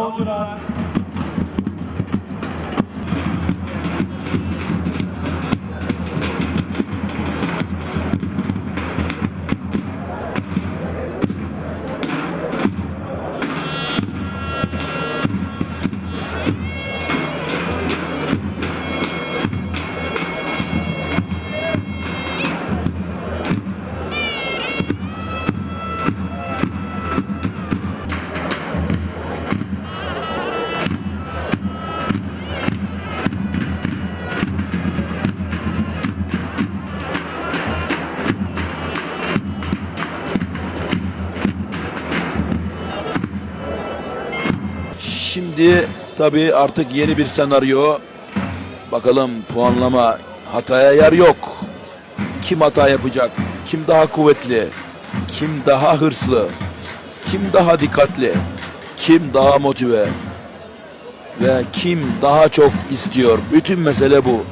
Naujawan Şimdi tabii artık yeni bir senaryo. Bakalım puanlama hataya yer yok. Kim hata yapacak? Kim daha kuvvetli? Kim daha hırslı? Kim daha dikkatli? Kim daha motive? Ve kim daha çok istiyor? Bütün mesele bu.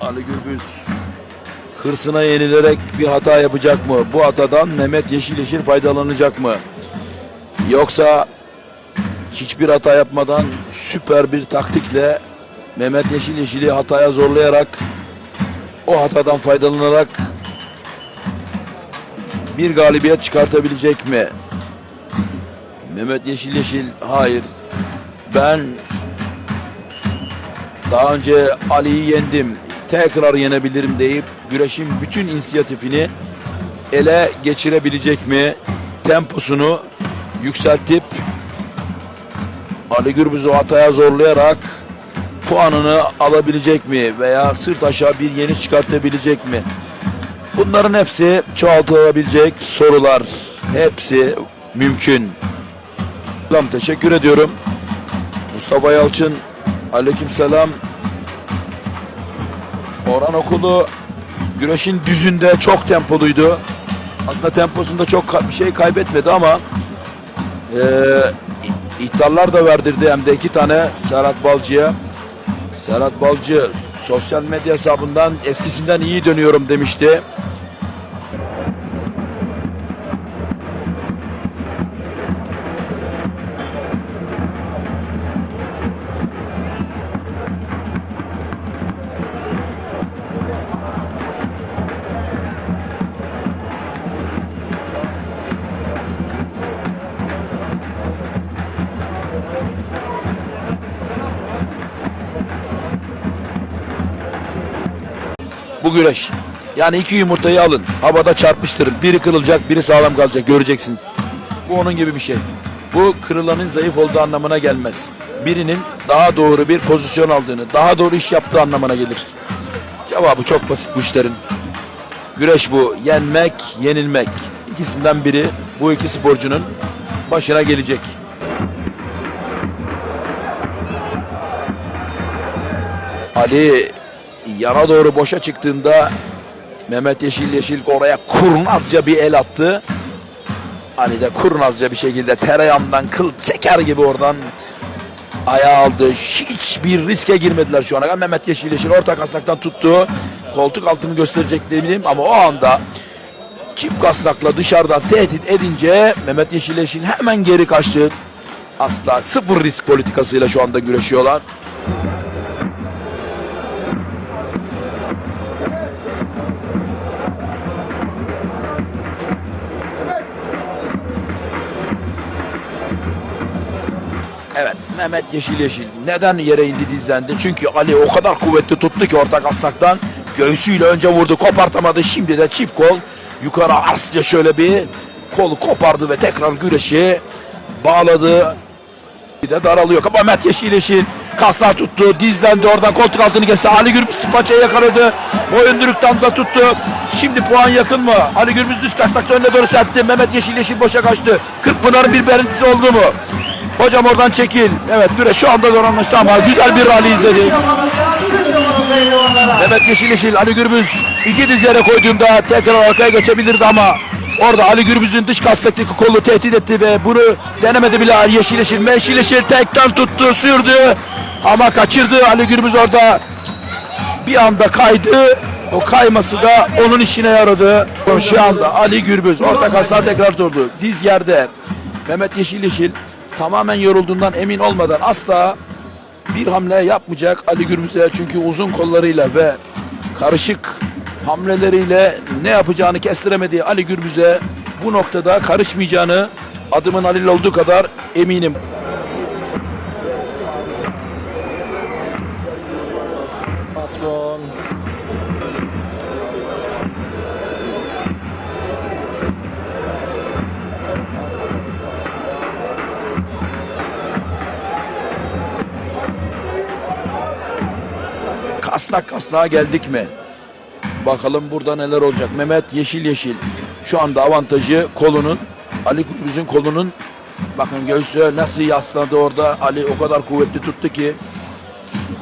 Ali Gürbüz hırsına yenilerek bir hata yapacak mı? Bu hatadan Mehmet Yeşil Yeşil faydalanacak mı? Yoksa hiçbir hata yapmadan süper bir taktikle Mehmet Yeşil Yeşil'i hataya zorlayarak o hatadan faydalanarak bir galibiyet çıkartabilecek mi? Mehmet Yeşil Yeşil hayır ben daha önce Ali'yi yendim tekrar yenebilirim deyip güreşin bütün inisiyatifini ele geçirebilecek mi? Temposunu yükseltip Ali Gürbüz'ü hataya zorlayarak puanını alabilecek mi veya sırt aşağı bir yeniş çıkartabilecek mi? Bunların hepsi çoğaltılabilecek sorular. Hepsi mümkün. Tamam teşekkür ediyorum. Mustafa Yalçın aleykümselam. Orhan Okulu güreşin düzünde çok tempoluydu. Aslında temposunda çok bir şey kaybetmedi ama ee, i- ihtarlar da verdirdi hem de iki tane Serhat Balcı'ya. Serhat Balcı sosyal medya hesabından eskisinden iyi dönüyorum demişti. Bu güreş. Yani iki yumurtayı alın. Havada çarpıştırın. Biri kırılacak, biri sağlam kalacak. Göreceksiniz. Bu onun gibi bir şey. Bu kırılanın zayıf olduğu anlamına gelmez. Birinin daha doğru bir pozisyon aldığını, daha doğru iş yaptığı anlamına gelir. Cevabı çok basit bu işlerin. Güreş bu. Yenmek, yenilmek. İkisinden biri bu iki sporcunun başına gelecek. Ali yana doğru boşa çıktığında Mehmet Yeşil Yeşil oraya kurnazca bir el attı. Ali de kurnazca bir şekilde tereyağından kıl çeker gibi oradan ayağı aldı. Hiçbir riske girmediler şu ana kadar. Mehmet Yeşil Yeşil orta kasnaktan tuttu. Koltuk altını gösterecek ne bileyim ama o anda çift kasnakla dışarıdan tehdit edince Mehmet Yeşil Yeşil hemen geri kaçtı. Asla sıfır risk politikasıyla şu anda güreşiyorlar. Mehmet Yeşil Yeşil neden yere indi dizlendi? Çünkü Ali o kadar kuvvetli tuttu ki ortak asnaktan göğsüyle önce vurdu kopartamadı şimdi de çift kol yukarı arslıca şöyle bir kolu kopardı ve tekrar güreşi bağladı. Bir de daralıyor. Mehmet Yeşil Yeşil kaslar tuttu. Dizlendi oradan koltuk altını kesti. Ali Gürbüz paçayı yakaladı. Boyunduruktan da tuttu. Şimdi puan yakın mı? Ali Gürbüz düz kasnakta önüne doğru serpti. Mehmet Yeşil Yeşil boşa kaçtı. Kırkpınar'ın bir berintisi oldu mu? Hocam oradan çekil. Evet güreş şu anda zor anlaştı ama güzel bir rally izledik. Mehmet Yeşil Yeşil Ali Gürbüz iki diz yere koyduğunda tekrar arkaya geçebilirdi ama orada Ali Gürbüz'ün dış kastıktaki kolu tehdit etti ve bunu denemedi bile Yeşil Yeşil. Yeşil Yeşil tekten tuttu sürdü ama kaçırdı Ali Gürbüz orada bir anda kaydı. O kayması da onun işine yaradı. Şu anda Ali Gürbüz orta kaslar tekrar durdu. Diz yerde. Mehmet Yeşil Yeşil tamamen yorulduğundan emin olmadan asla bir hamle yapmayacak Ali Gürbüz'e çünkü uzun kollarıyla ve karışık hamleleriyle ne yapacağını kestiremediği Ali Gürbüz'e bu noktada karışmayacağını adımın Halil olduğu kadar eminim. Patron. Kasnak kasnağa geldik mi? Bakalım burada neler olacak. Mehmet yeşil yeşil. Şu anda avantajı kolunun. Ali Gürbüz'ün kolunun bakın göğsü nasıl yasladı orada. Ali o kadar kuvvetli tuttu ki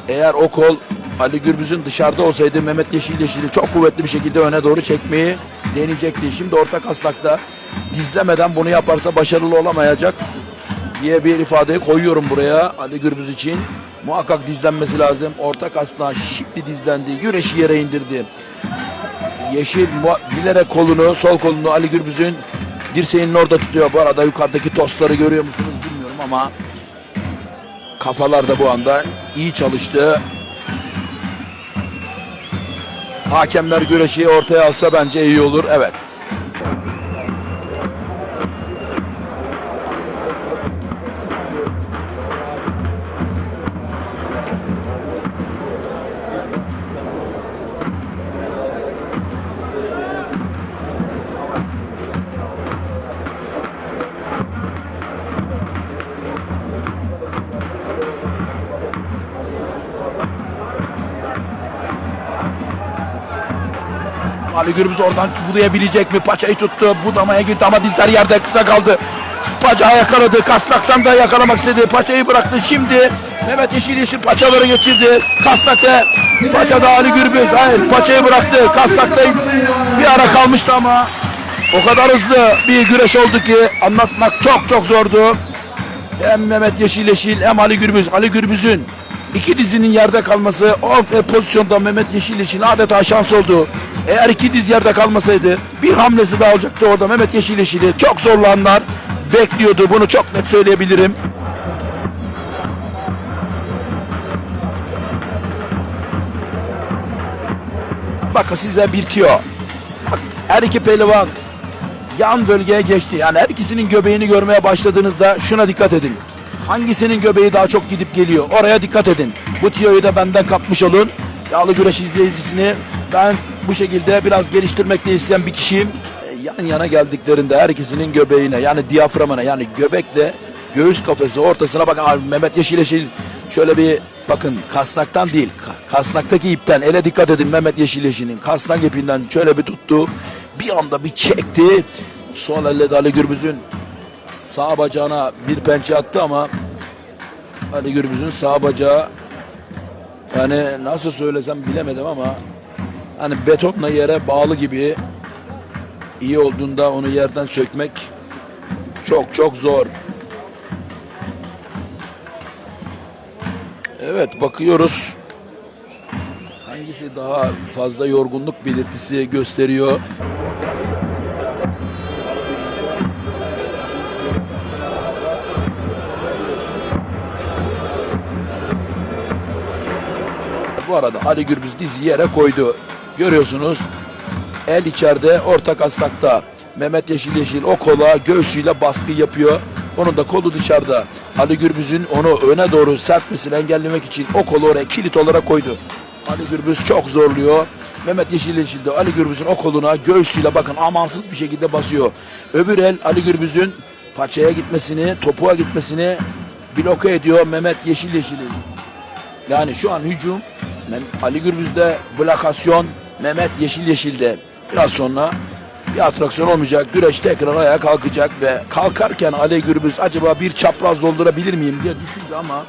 eğer o kol Ali Gürbüz'ün dışarıda olsaydı Mehmet Yeşil Yeşil'i çok kuvvetli bir şekilde öne doğru çekmeyi deneyecekti. Şimdi orta kasnakta dizlemeden bunu yaparsa başarılı olamayacak diye bir ifade koyuyorum buraya Ali Gürbüz için. Muhakkak dizlenmesi lazım. Orta kasnağı şimdi dizlendi. Güreşi yere indirdi. Yeşil bilerek kolunu, sol kolunu Ali Gürbüz'ün dirseğinin orada tutuyor. Bu arada yukarıdaki tostları görüyor musunuz bilmiyorum ama kafalar da bu anda iyi çalıştı. Hakemler güreşi ortaya alsa bence iyi olur. Evet. Ali Gürbüz oradan budayabilecek mi? Paçayı tuttu. Budamaya gitti ama dizler yerde kısa kaldı. Paçayı yakaladı. Kasnaktan da yakalamak istedi. Paçayı bıraktı. Şimdi Mehmet Yeşil Yeşil paçaları geçirdi. Kasnakta paçada Ali Gürbüz. Hayır paçayı bıraktı. Kasnakta bir ara kalmıştı ama o kadar hızlı bir güreş oldu ki anlatmak çok çok zordu. Hem Mehmet Yeşil Yeşil hem Ali Gürbüz. Ali Gürbüz'ün iki dizinin yerde kalması o pozisyonda Mehmet Yeşil Yeşil adeta şans oldu. Eğer iki diz yerde kalmasaydı bir hamlesi daha olacaktı orada Mehmet Yeşil Yeşil'i çok zorlananlar bekliyordu. Bunu çok net söyleyebilirim. Bakın size bir tüyo. Bak her iki pehlivan yan bölgeye geçti. Yani her ikisinin göbeğini görmeye başladığınızda şuna dikkat edin. Hangisinin göbeği daha çok gidip geliyor? Oraya dikkat edin. Bu tiyoyu da benden kapmış olun. Yağlı güreş izleyicisini ben bu şekilde biraz geliştirmek de isteyen bir kişiyim. E, Yan yana geldiklerinde her ikisinin göbeğine yani diyaframına yani göbekle göğüs kafesi ortasına bakın. Abi Mehmet Yeşil Yeşil şöyle bir bakın kasnaktan değil ka- kasnaktaki ipten ele dikkat edin Mehmet Yeşil Yeşil'in. Kasnak ipinden şöyle bir tuttu. Bir anda bir çekti. Sol elle de Ali Gürbüz'ün sağ bacağına bir pençe attı ama Ali Gürbüz'ün sağ bacağı yani nasıl söylesem bilemedim ama hani betonla yere bağlı gibi iyi olduğunda onu yerden sökmek çok çok zor. Evet bakıyoruz. Hangisi daha fazla yorgunluk belirtisi gösteriyor? Bu arada Ali Gürbüz dizi yere koydu. Görüyorsunuz. El içeride orta kasnakta. Mehmet Yeşil Yeşil o kola göğsüyle baskı yapıyor. Onun da kolu dışarıda. Ali Gürbüz'ün onu öne doğru serpmesini engellemek için o kolu oraya kilit olarak koydu. Ali Gürbüz çok zorluyor. Mehmet Yeşil Yeşil de Ali Gürbüz'ün o koluna göğsüyle bakın amansız bir şekilde basıyor. Öbür el Ali Gürbüz'ün paçaya gitmesini, topuğa gitmesini bloke ediyor Mehmet Yeşil Yeşil'in. Yani şu an hücum Ali Gürbüz'de blokasyon Mehmet Yeşil Yeşil'de biraz sonra bir atraksiyon olmayacak. Güreş tekrar ayağa kalkacak ve kalkarken Ali Gürbüz acaba bir çapraz doldurabilir miyim diye düşündü ama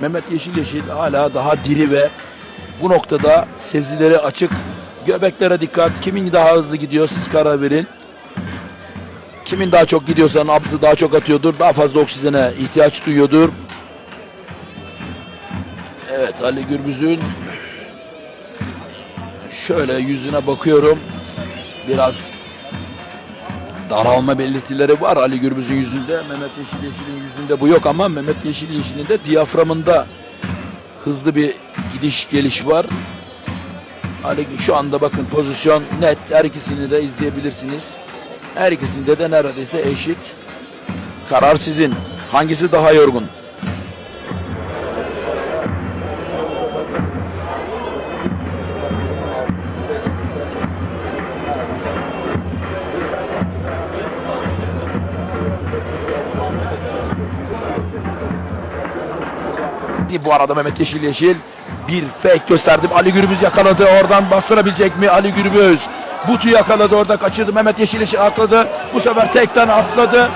Mehmet Yeşil Yeşil hala daha diri ve bu noktada sezileri açık. Göbeklere dikkat. Kimin daha hızlı gidiyor siz karar verin. Kimin daha çok gidiyorsa nabzı daha çok atıyordur. Daha fazla oksijene ihtiyaç duyuyordur. Evet Ali Gürbüz'ün şöyle yüzüne bakıyorum. Biraz daralma belirtileri var Ali Gürbüz'ün yüzünde. Mehmet Yeşil Yeşil'in yüzünde bu yok ama Mehmet Yeşil Yeşil'in de diyaframında hızlı bir gidiş geliş var. Ali şu anda bakın pozisyon net. Her ikisini de izleyebilirsiniz. Her ikisinde de neredeyse eşit. Karar sizin. Hangisi daha yorgun? Bu arada Mehmet Yeşil Yeşil bir fake gösterdi. Ali Gürbüz yakaladı. Oradan bastırabilecek mi Ali Gürbüz? Butu yakaladı orada kaçırdı. Mehmet Yeşil Yeşil atladı. Bu sefer tekten atladı.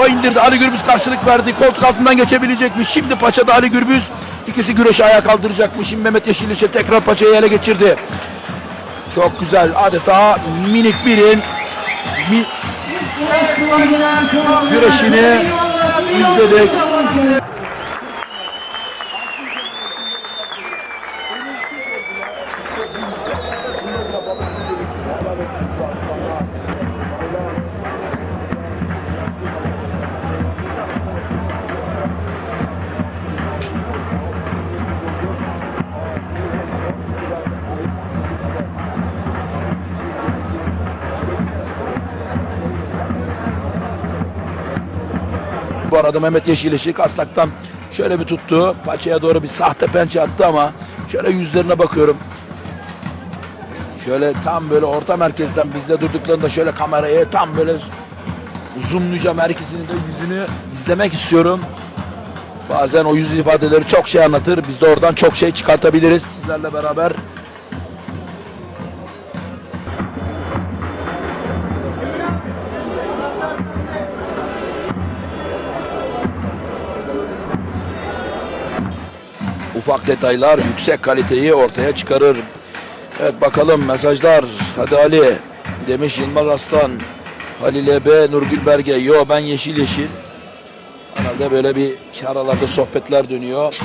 O indirdi. Ali Gürbüz karşılık verdi. Koltuk altından geçebilecek mi? Şimdi paçada Ali Gürbüz. İkisi güreşi ayağa kaldıracak mı? Şimdi Mehmet Yeşil Yeşil tekrar paçayı ele geçirdi. Çok güzel. Adeta minik birin mi, güreşini izledik. Bu arada Mehmet Yeşileşik Aslak'tan şöyle bir tuttu. Paçaya doğru bir sahte pençe attı ama şöyle yüzlerine bakıyorum. Şöyle tam böyle orta merkezden bizde durduklarında şöyle kameraya tam böyle zoomlayacağım her de yüzünü izlemek istiyorum. Bazen o yüz ifadeleri çok şey anlatır. Biz de oradan çok şey çıkartabiliriz sizlerle beraber. Ufak detaylar yüksek kaliteyi ortaya çıkarır. Evet bakalım mesajlar. Hadi Ali demiş Yılmaz Aslan. Halil B. Nurgül Berge. Yo ben yeşil yeşil. Herhalde böyle bir aralarda sohbetler dönüyor.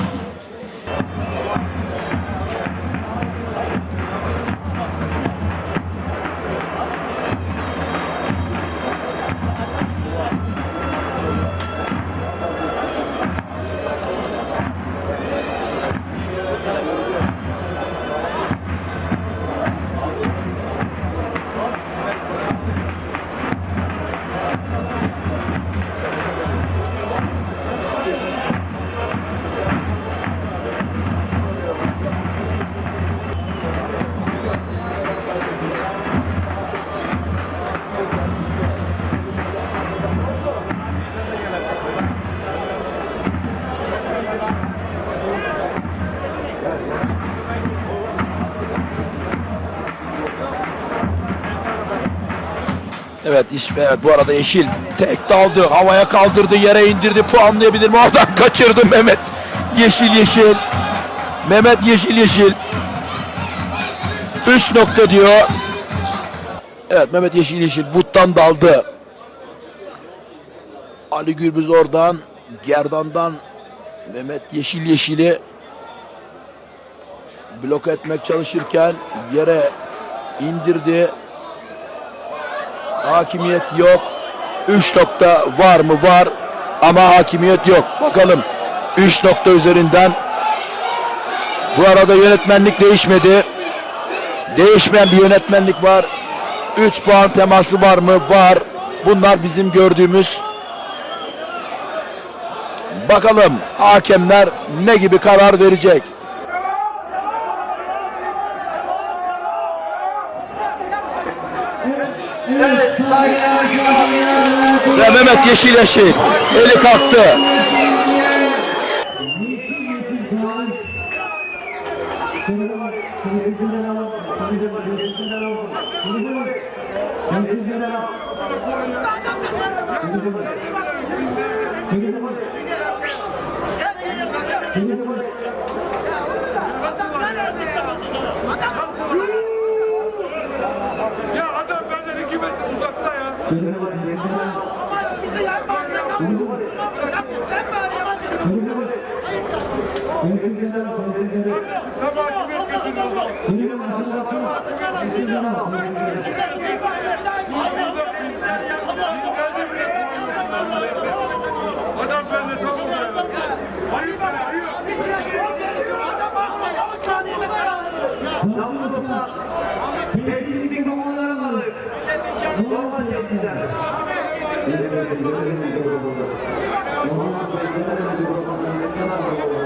Evet evet bu arada Yeşil tek daldı havaya kaldırdı yere indirdi puanlayabilir mi? Oradan kaçırdı Mehmet. Yeşil Yeşil. Mehmet Yeşil Yeşil. 3 nokta diyor. Evet Mehmet Yeşil Yeşil. Buttan daldı. Ali Gürbüz oradan gerdandan Mehmet Yeşil Yeşil'i blok etmek çalışırken yere indirdi Hakimiyet yok. 3 nokta var mı? Var. Ama hakimiyet yok. Bakalım. 3 nokta üzerinden. Bu arada yönetmenlik değişmedi. Değişmeyen bir yönetmenlik var. 3 puan teması var mı? Var. Bunlar bizim gördüğümüz. Bakalım hakemler ne gibi karar verecek? Ve Mehmet Yeşil Yeşil eli kalktı. Ya adam benden iki metre uzakta ya. Vezirden al, vezirden. Kulübün hatırlatın. Vezirden al, Adam benimle tam oluyor. Ayıp bana, ayıp. Adam bakma, kavuş saniyede ben alırım. dostlar. Meclislik numaraları alırım. Bu olmaz ya sizden. Meclislik numaraları alırım.